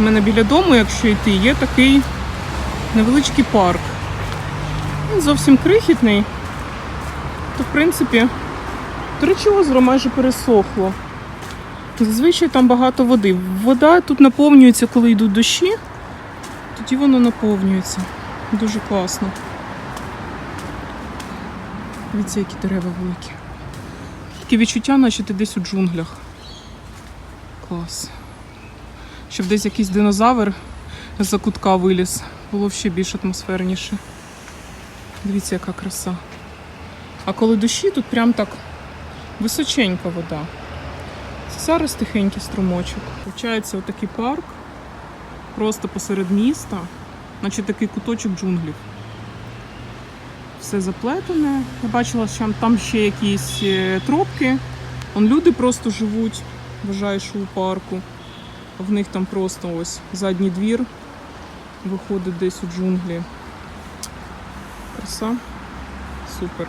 В мене біля дому, якщо йти, є такий невеличкий парк. Він зовсім крихітний. То, в принципі, до речі, озеро майже пересохло. Зазвичай там багато води. Вода тут наповнюється, коли йдуть дощі. Тоді воно наповнюється. Дуже класно. Дивіться, які дерева великі. Таке відчуття, наче ти десь у джунглях. Клас. Щоб десь якийсь динозавр з-за кутка виліз. Було ще більш атмосферніше. Дивіться, яка краса. А коли дощі, тут прям так височенька вода. Це зараз тихенький струмочок. Получається отакий парк, просто посеред міста, наче такий куточок джунглів. Все заплетене. Я бачила, що там ще якісь е, тропки. Вон люди просто живуть, вважаю, що у парку. В них там просто ось задній двір виходить десь у джунглі. Краса. Супер.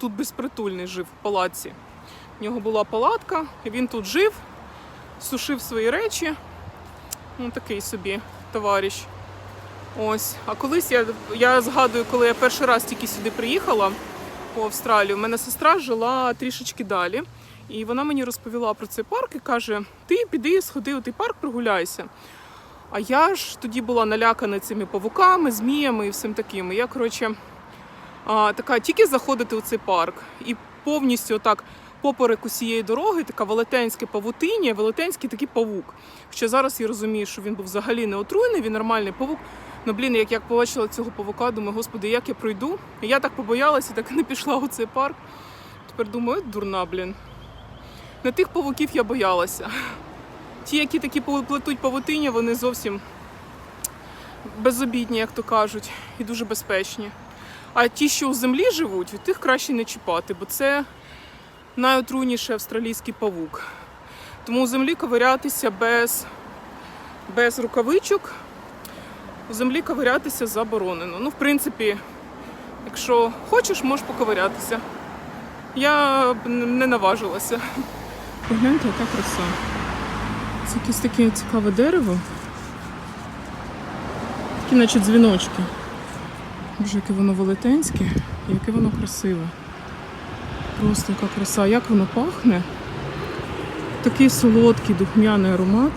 Тут безпритульний жив в палаці. У нього була палатка, він тут жив, сушив свої речі. Ну, такий собі товариш. Ось. А колись я, я згадую, коли я перший раз тільки сюди приїхала по Австралію, у мене сестра жила трішечки далі. І вона мені розповіла про цей парк і каже: ти піди, сходи у той парк, прогуляйся. А я ж тоді була налякана цими павуками, зміями і всім таким. Я, коротше, така тільки заходити у цей парк і повністю отак поперек усієї дороги, така велетенська павутиння, велетенський такий павук. Хоча зараз я розумію, що він був взагалі не отруйний, він нормальний павук. Ну, блін, як я побачила цього павука, думаю, господи, як я пройду? І я так побоялася, так і не пішла у цей парк. Тепер думаю, «От дурна, блін. На тих павуків я боялася. Ті, які такі плетуть павутиння, вони зовсім безобідні, як то кажуть, і дуже безпечні. А ті, що у землі живуть, від тих краще не чіпати, бо це найотруйніший австралійський павук. Тому у землі ковирятися без, без рукавичок, у землі ковирятися заборонено. Ну, в принципі, якщо хочеш, можеш поковирятися. Я б не наважилася. Погляньте, яка краса. Це якесь таке цікаве дерево. Такі, наче дзвіночки. Боже, яке воно велетенське і яке воно красиве. Просто яка краса. Як воно пахне. Такий солодкий духмяний аромат.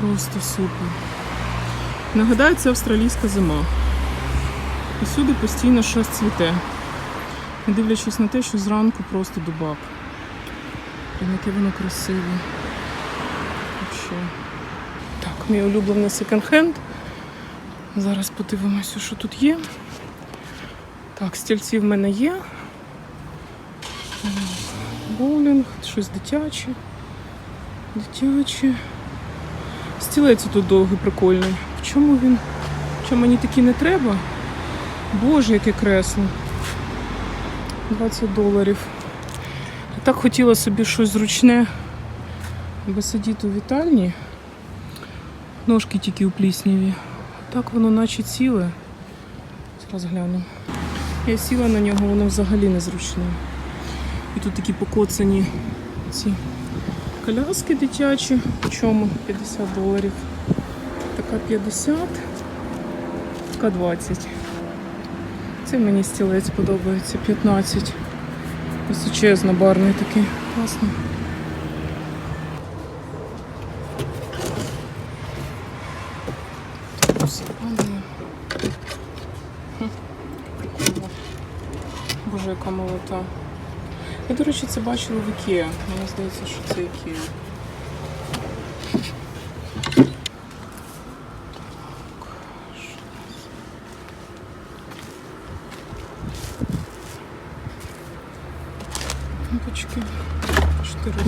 Просто супер. Нагадаю, це австралійська зима. Усюди постійно щось цвіте. Не дивлячись на те, що зранку просто дубак. Прям яке воно красиве. Так, мій улюблений секонд-хенд. Зараз подивимося, що тут є. Так, стільці в мене є. Боулінг, щось дитяче. Дитяче. Стілець тут довгий, прикольний. В чому він? Чому мені такі не треба? Боже, яке кресло. 20 доларів. Так хотіла собі щось зручне, аби сидіти у вітальні. Ножки тільки у плісняві. Так воно наче ціле. Зараз гляну. Я сіла на нього, воно взагалі незручне. І тут такі покоцані ці коляски дитячі. По чому? 50 доларів. Така 50, така 20. Це мені стілець подобається. 15. Височезно барний такий. Класно. Боже, яка молота. Я, до речі, це бачила в Ікеа. Мені здається, що це Ікеа.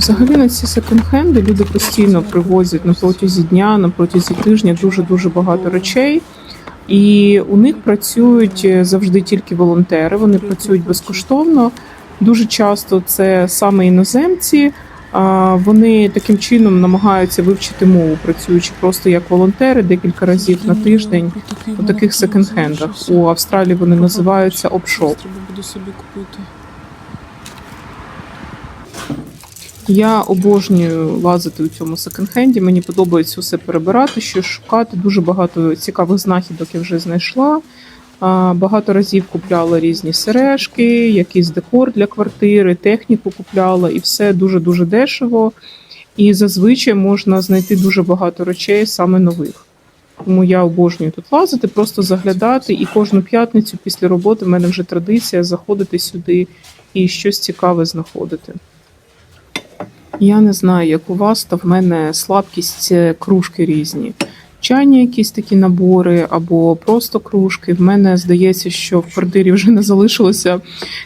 Взагалі на ці секонд-хенди люди постійно привозять на протязі дня, на протязі тижня дуже-дуже багато речей. І у них працюють е, завжди тільки волонтери, вони працюють безкоштовно. Дуже часто це саме іноземці. Вони таким чином намагаються вивчити мову, працюючи просто як волонтери декілька разів на тиждень у таких секонд-хендах. У Австралії вони називаються опшоп. Треба буде собі купити. Я обожнюю лазити у цьому секонд-хенді. Мені подобається все перебирати, що шукати. Дуже багато цікавих знахідок я вже знайшла. Багато разів купляла різні сережки, якийсь декор для квартири, техніку купляла, і все дуже-дуже дешево. І зазвичай можна знайти дуже багато речей саме нових. Тому я обожнюю тут лазити, просто заглядати. І кожну п'ятницю після роботи в мене вже традиція заходити сюди і щось цікаве знаходити. Я не знаю, як у вас, та в мене слабкість кружки різні. Чайні якісь такі набори або просто кружки. В мене здається, що в квартирі вже не залишилося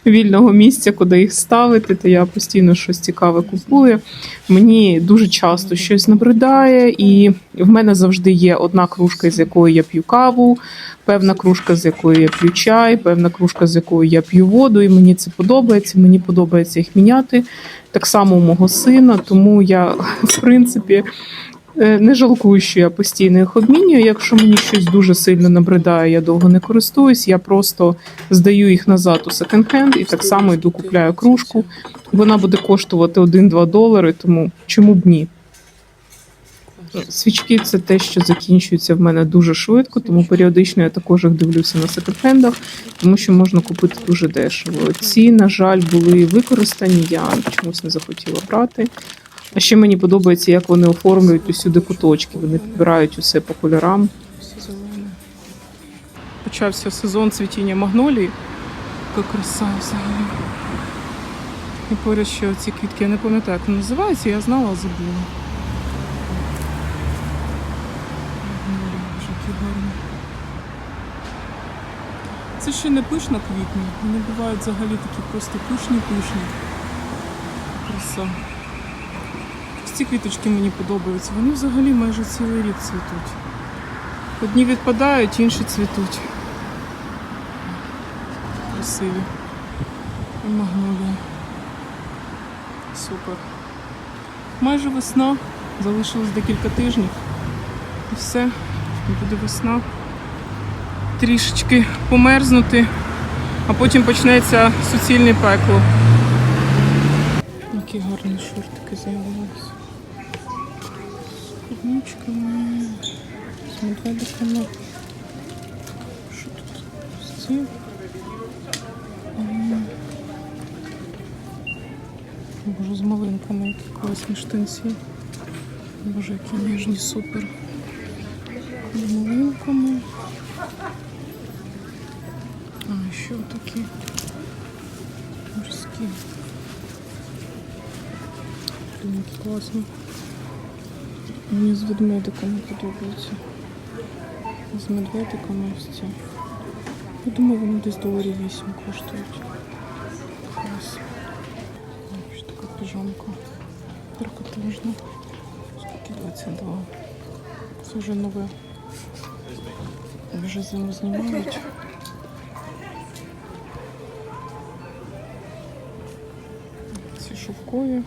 вільного місця, куди їх ставити, то я постійно щось цікаве купую. Мені дуже часто щось набридає, і в мене завжди є одна кружка, з якої я п'ю каву, певна кружка, з якої я п'ю чай, певна кружка, з якої я п'ю воду, і мені це подобається. Мені подобається їх міняти. Так само у мого сина, тому я, в принципі, не жалкую, що я постійно їх обмінюю. Якщо мені щось дуже сильно набридає, я довго не користуюсь, я просто здаю їх назад у секонд-хенд і так само йду купляю кружку. Вона буде коштувати 1-2 долари, тому чому б ні? Свічки це те, що закінчується в мене дуже швидко, тому періодично я також їх дивлюся на секонд-хендах, тому що можна купити дуже дешево. Ці, на жаль, були використані, я чомусь не захотіла брати. А ще мені подобається, як вони оформлюють усюди куточки. Вони підбирають усе по кольорам. Почався сезон цвітіння магнолії. Яка краса взагалі. І поряд ще ці квітки, я не пам'ятаю, як вони називаються, я знала, а забула. Це ще не пишна квітня. Вони бувають взагалі такі просто пишні-пишні. Краса. Ці квіточки мені подобаються. Вони взагалі майже цілий рік цвітуть. Одні відпадають, інші цвітуть. Красиві. І магнолія. Супер. Майже весна. Залишилось декілька тижнів. І все. Буде весна. Трішечки померзнути, а потім почнеться суцільне пекло. Боже, з малинками, які класні штанці. Боже, які ніжні, супер. З малинками. А, ще такі морські. Які класні. Мені з ведмедиками подобаються. З медведиками ось ці. Я думаю, вони десь доларів 8 коштують. Піжамка. Трикотажна. Скільки 22. Це вже нове. Вже зиму знімають. Ці шовкові.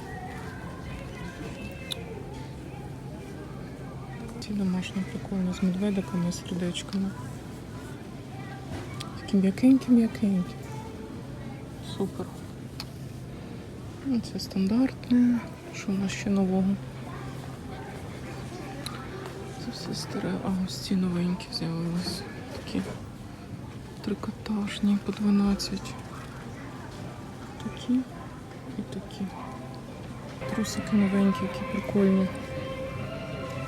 Ці домашні прикольні з медведиками і сердечками. Такі м'якенькі-м'якенькі. Супер. Ну, Це стандартне. Що у нас ще нового? Це все старе. А ось ці новенькі з'явились. Такі трикотажні по 12. Такі і такі. Трусики новенькі, які прикольні.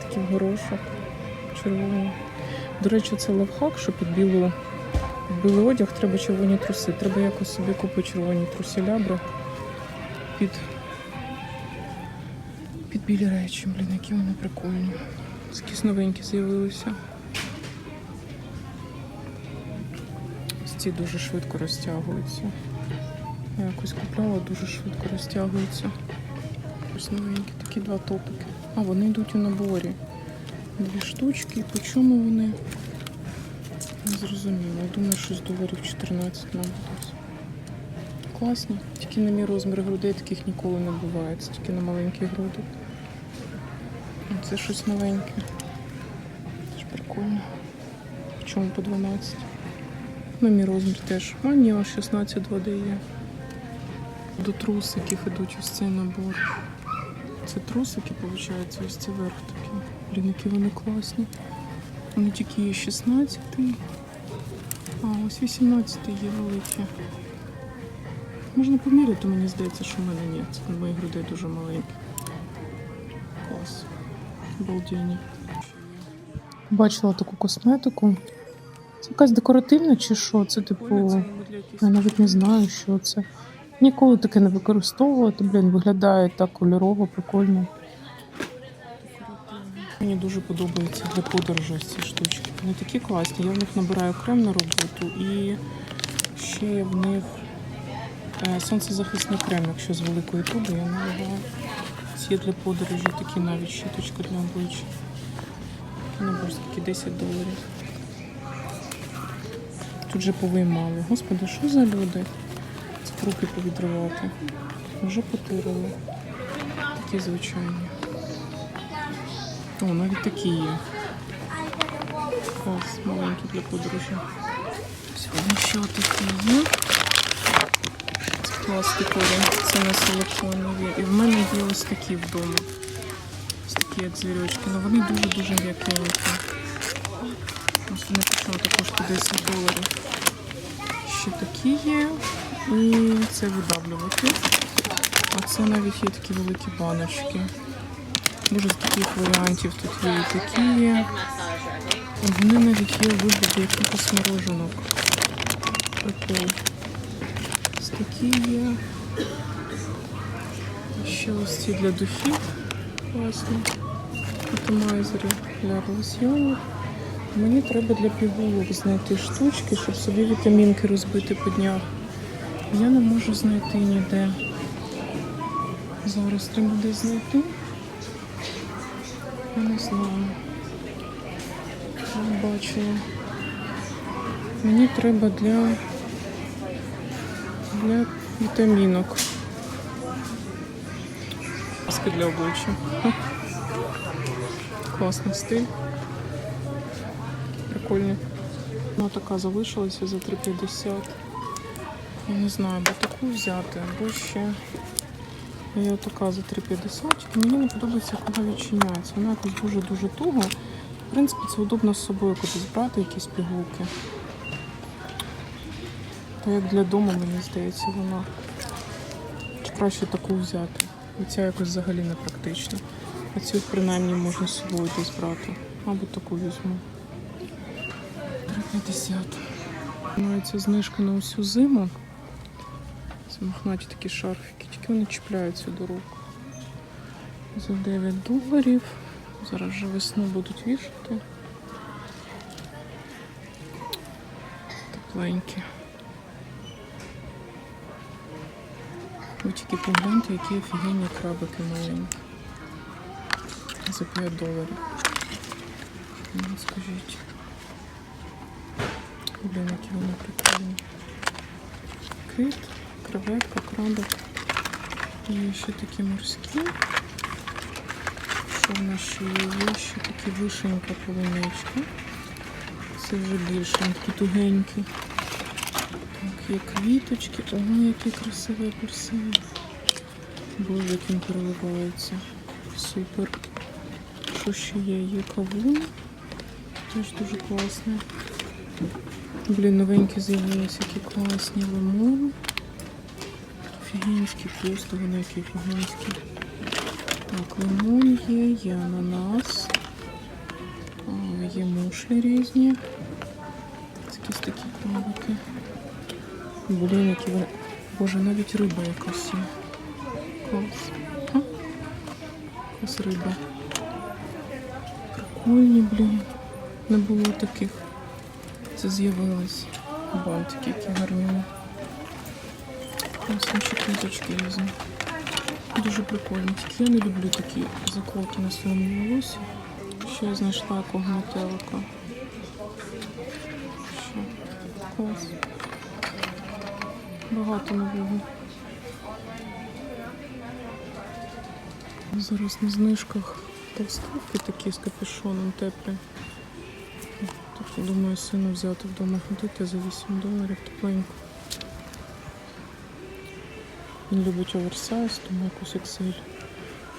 Такі в горошок, червоні. До речі, це лавхак, що під білу, білий одяг треба червоні труси. Треба якось собі купити червоні труси лябра під, під білі речі. Блін, які вони прикольні. Якісь новенькі з'явилися. Ось ці дуже швидко розтягуються. Я якось купляла, дуже швидко розтягуються. Ось новенькі, такі два топики. А, вони йдуть у наборі. Дві штучки. По чому вони? Не зрозуміло. Я думаю, що з доларів 14 нам будуть. Класні. Тільки на мій розмір грудей таких ніколи не буває. Це тільки на маленькі груди. Це щось новеньке. Теж прикольно. Чому по 12? На мій розмір теж. А ні, 16 води є. До трусиків ідуть ось цей набор. Це трусики, виходить, ось це верх такий. Блін, які вони класні. Вони тільки є 16 а ось 18 є великі. Можна поміряти, мені здається, що в мене ні. Це на моїх грудей дуже маленькі. Клас. Обалденні. Бачила таку косметику. Це якась декоративна чи що? Це типу. Я навіть не знаю, що це. Ніколи таке не використовувала, то, блін, виглядає так кольорово, прикольно. Мені дуже подобається для подорожей ці штучки. Вони такі класні. Я в них набираю крем на роботу і ще є в них сонцезахисний крем, якщо з великої туби я наливаю. Ці для подорожі такі навіть щіточка для обличчя. Не боже, скільки 10 доларів. Тут же повиймали. Господи, що за люди? Це повідривати. Вже потирили. Такі звичайні. О, навіть такі є. Клас, маленькі для подорожі. Сьогодні ще такі є. Пластикові, це не силиконові. І в мене є ось такі вдома. Ось такі, як звірочки. Ну вони дуже-дуже м'якенькі. Ось вони почали також по 10 доларів. Ще такі є. І це видавлювати. А це навіть є такі великі баночки. Дуже з таких варіантів тут є і такі є. Вони навіть є вигляді якихось мороженок. Прикол. Такі є. Ще ось ці для духів. Класні. Атомайзери для лосьйонів. Мені треба для пігулок знайти штучки, щоб собі вітамінки розбити по днях. Я не можу знайти ніде. Зараз треба десь знайти. Я не знаю. Не бачила. Мені треба для, для вітамінок. Маски для обличчя. Класний стиль. Прикольний. Вона така залишилася за 3,50. Я не знаю, або таку взяти, або ще. Я така за 3,50. Мені не подобається, як відчиняється. Вона якось дуже-дуже туго. В принципі, це удобно з собою кудись брати якісь пігулки. Та як для дому, мені здається, вона. Краще таку взяти. І ця якось взагалі не практична. А цю принаймні можна з собою десь брати. Мабуть, таку візьму. 3,50. Мається знижка на усю зиму. Це мохнаті такі шарфики, тільки вони чіпляються до рук. За 9 доларів. Зараз вже весну будуть вішати. Тепленькі. Тільки погляньте, які офігенні крабики маленькі. За 5 доларів. Ну, скажіть. Блін, які вони прикольні. Кит, креветка, крабик. І ще такі морські. Що в нас ще є? Є ще такі вишенька полуничка. Це вже більше, такі тугенькі. Так, є квіточки. Ого, який красивий апельсин. Боже, як він переливається. Супер. Що ще є? Є кавун. Теж дуже класний. Блін, новенькі з'явилися, які класні лимон. Офігенські просто вони які офігенські. Так, лимон є, є ананас. Є мушлі різні. Це якісь такі крабики. Блін, які вони. Боже, навіть риба якась є. Клас. Якась риба. Прикольні, блін. Не було таких. Це з'явилось. Бантики, які гарні. Наші квіточки різні. Дуже прикольні. Тільки я не люблю такі заколки на своєму волосі. Ще я знайшла якого метелика. Клас. Багато нового. Зараз на знижках толстовки такі з капюшоном теплі. Тобто, думаю, сину взяти вдома ходити за 8 доларів тепленько. Він любить оверсайз, тому якусь Excel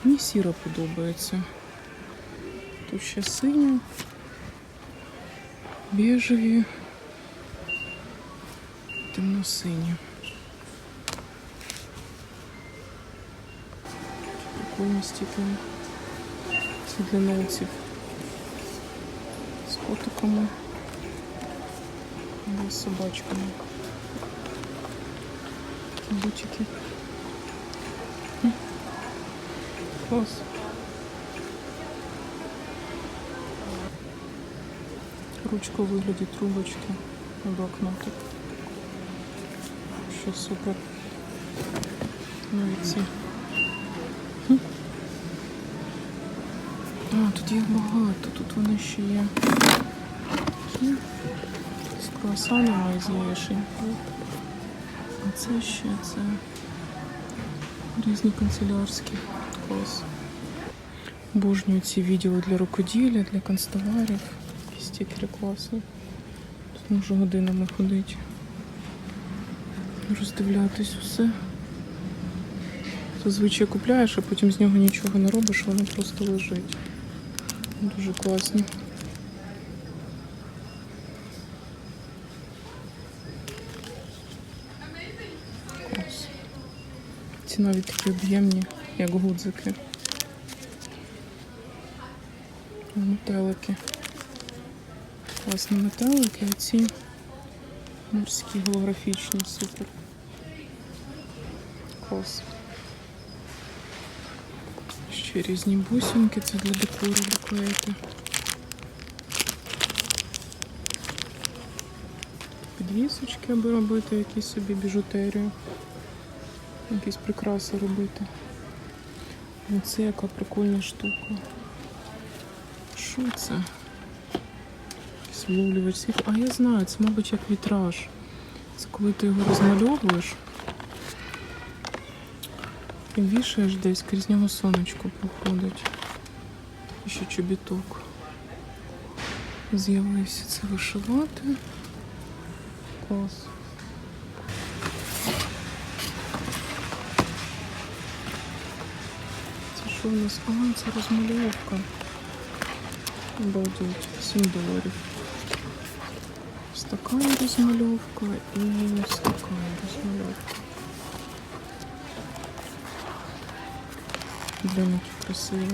Мені сіра подобається. Тут ще синя, біжеві, темно-сині. Прикольні стікери. Це для. З котиками. Або з собачками. Бутики. Клас. Ручка у вигляді трубочки. Блокнотик. Що супер. Навіть ці. А, тут їх багато, тут вони ще є. З круасанами і з яєшенькою. А це ще це різні канцелярські. Клас. Обожнюю ці відео для рукоділля, для канцтоварів. Стікери класні. Тут можу годинами ходити. Роздивлятись все. Зазвичай купляєш, а потім з нього нічого не робиш, воно просто лежить. Дуже класні. Клас. Ці навіть такі об'ємні, як гудзики. Метелики. Класні метелики, а ці морські голографічні, супер. Клас. Ще різні бусинки, це для декору доклеїти. Підвісочки, аби робити якісь собі біжутерію. Якісь прикраси робити. Оце яка прикольна штука. Що це? Якийсь вловлювач. А я знаю, це, мабуть, як вітраж. Це коли ти його розмальовуєш вішаєш десь, крізь нього сонечко проходить. І ще чобіток. З'явився це вишивати. Клас. Це що у нас? А, це розмальовка. Обалдеть, 7 доларів. Ось така розмальовка і ось така розмальовка. Які красиві.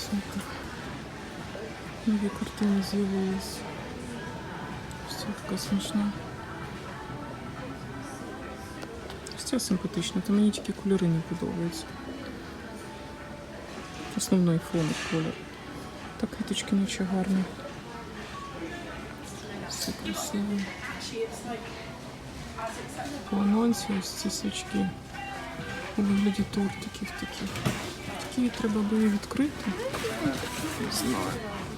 Супер. Нові картини з'явились. Ця така смішна. Ось ця симпатична, та мені тільки кольори не подобаються. Основний фон колір. Так квіточки наче гарні. Все красиво. По ось ці свічки. У вигляді тортиків таких. Такі треба було відкрити. Не знаю.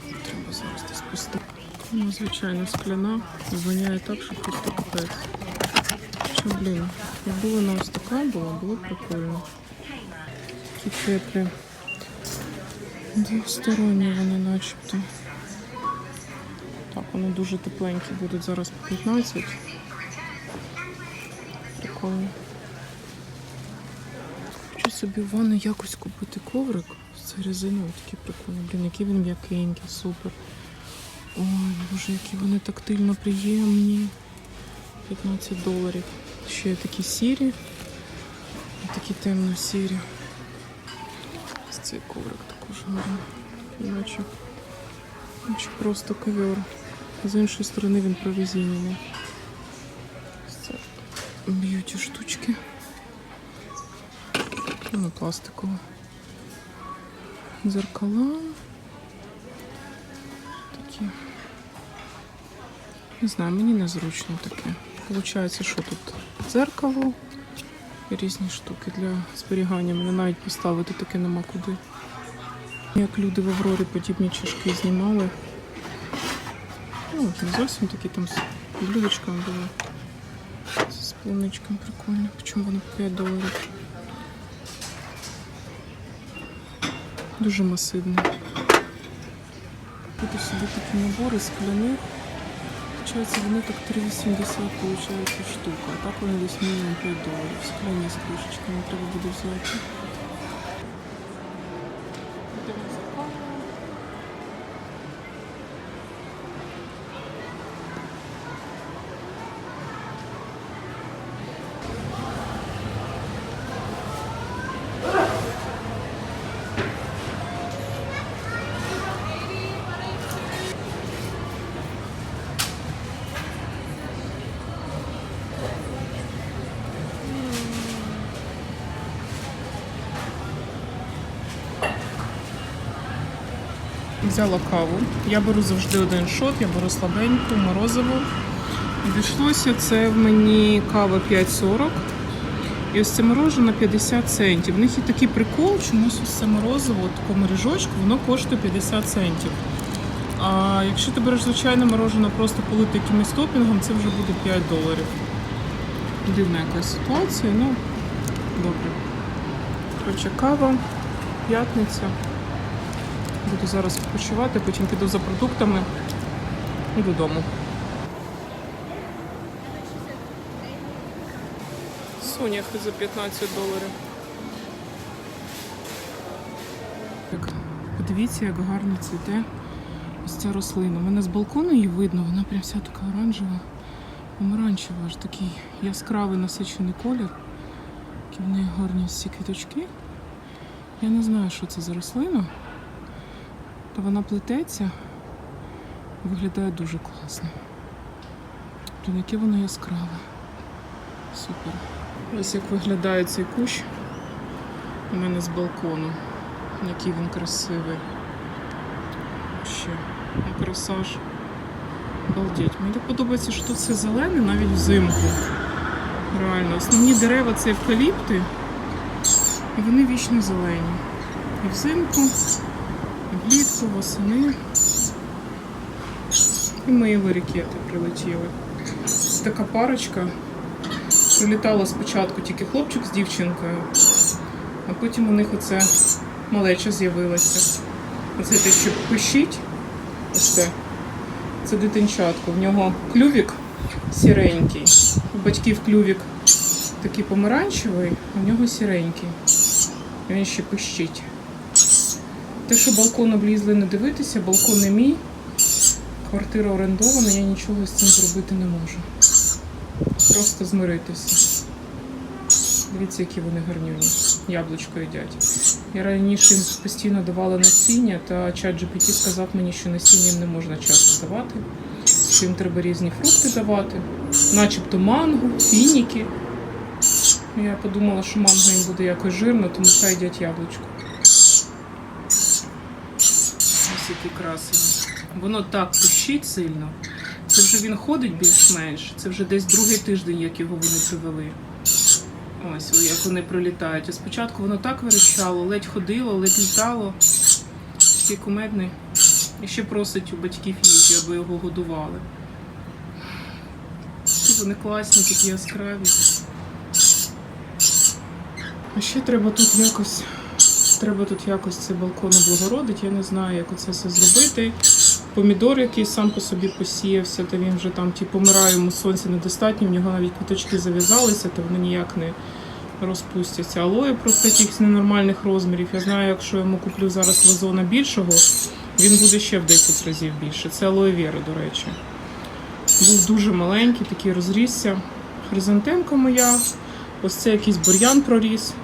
Треба зараз десь поставити. Ну, звичайно, скляна. Воняє так, що просто капець. Що, блін, якби вона ось така була, було б прикольно. Такі теплі. Двосторонні вони начебто. Так, вони дуже тепленькі будуть зараз по 15. Прикольно. Хочу собі в ванну якось купити коврик. Це резиновий такий прикольний. Блін, який він м'якенький, супер. Ой, боже, які вони тактильно приємні. 15 доларів. Ще є такі сірі. Такі темно-сірі. Ось цей коврик також гарний. Іначе просто ковер. З іншої сторони він прорезинений. Б'юті штучки. Ну, пластикові. Дзеркала. Такі. Не знаю, мені незручно таке. Получається, що тут дзеркало і різні штуки для зберігання. Мене навіть поставити таке нема куди. Як люди в Аврорі подібні чашки знімали. Ну, не зовсім такі там з блюдечками були. З прикольно. Почему вони 5 доларів? Дуже масивний. Тут собі такі набори скляних. Получається, вони так 3,80 получається штука. А так вони десь мінімум 5 доларів. Скляні з кришечками треба буде взяти. Взяла каву. Я беру завжди один шот, я беру слабеньку, морозиву. Обійшлося це в мені кава 5,40. І ось це мороженое 50 центів. В них є такий прикол, чомусь ось це морозиво, от такому ріжочку, воно коштує 50 центів. А якщо ти береш звичайне мороженое, просто полити якимось топінгом, це вже буде 5 доларів. Дивна якась ситуація, ну добре. Коротше, кава, п'ятниця. Буду зараз відпочивати, потім піду за продуктами і додому. Соняхи за 15 доларів. Так, подивіться, як гарно цвіте ось ця рослина. У мене з балкону її видно, вона прям вся така оранжева, помаранчева, аж такий яскравий насичений колір. Які в неї гарні ці квіточки. Я не знаю, що це за рослина. Та вона плететься, виглядає дуже класно. Блін, яке воно яскраве. Супер. Ось як виглядає цей кущ у мене з балкону. Який він красивий. Ще ну, красаж. Обалдеть. Мені подобається, що тут все зелене навіть взимку. Реально. Основні дерева це евкаліпти. І вони вічно зелені. І взимку, і влітку, восени. І мої вирікети прилетіли. Така парочка. Прилітала спочатку тільки хлопчик з дівчинкою, а потім у них оце малеча з'явилася. Оце те, що пищить. Ось це. Це дитинчатко. В нього клювік сіренький. У батьків клювік такий помаранчевий, а в нього сіренький. І він ще пищить. Те, що балкон облізли не дивитися, балкон не мій. Квартира орендована, я нічого з цим зробити не можу. Просто змиритися. Дивіться, які вони гарнюні. Яблучко їдять. Я раніше їм постійно давала насіння, та чат GPT сказав мені, що насіння їм не можна часто давати. Що їм треба різні фрукти давати, начебто манго, фініки. Я подумала, що манго їм буде якось жирно, тому хай їдять яблучко. Які. Воно так пищить сильно. Це вже він ходить більш-менш. Це вже десь другий тиждень, як його вони привели. Ось, як вони прилітають. А спочатку воно так верещало, ледь ходило, ледь літало. Такий кумедний. І ще просить у батьків їжі, аби його годували. Такі вони класні, такі яскраві. А ще треба тут якось. Треба тут якось цей балкон облагородити. Я не знаю, як оце все зробити. Помідор, який сам по собі посіявся, та він вже там ті помирає, йому сонця недостатньо, в нього навіть квіточки зав'язалися, то вони ніяк не розпустяться. Алоє просто якихось ненормальних розмірів. Я знаю, якщо я йому куплю зараз вазона більшого, він буде ще в 10 разів більше. Це алоє віра, до речі. Був дуже маленький, такий розрісся. Хризантемка моя. Ось це якийсь бур'ян проріс.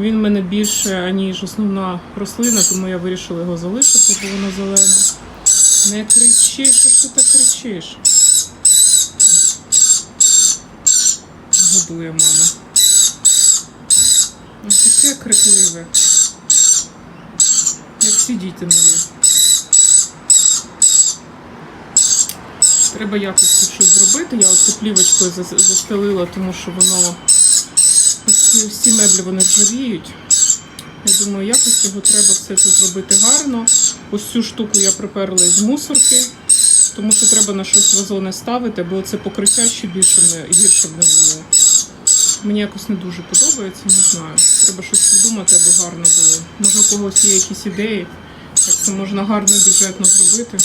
Він мене більше, аніж основна рослина, тому я вирішила його залишити, бо воно зелене. Не кричи, що ти так кричиш? Годує мама. Ось таке крикливе. Як всі діти малі. Треба якось щось зробити. Я оцю плівочкою зас- застелила, тому що воно всі меблі вони ржавіють. Я думаю, якось його треба все це зробити гарно. Ось цю штуку я приперла із мусорки, тому що треба на щось вазони ставити, бо це покриття ще більше не гірше б не було. Мені якось не дуже подобається, не знаю. Треба щось придумати, аби гарно було. Може, у когось є якісь ідеї, як це можна гарно бюджетно зробити.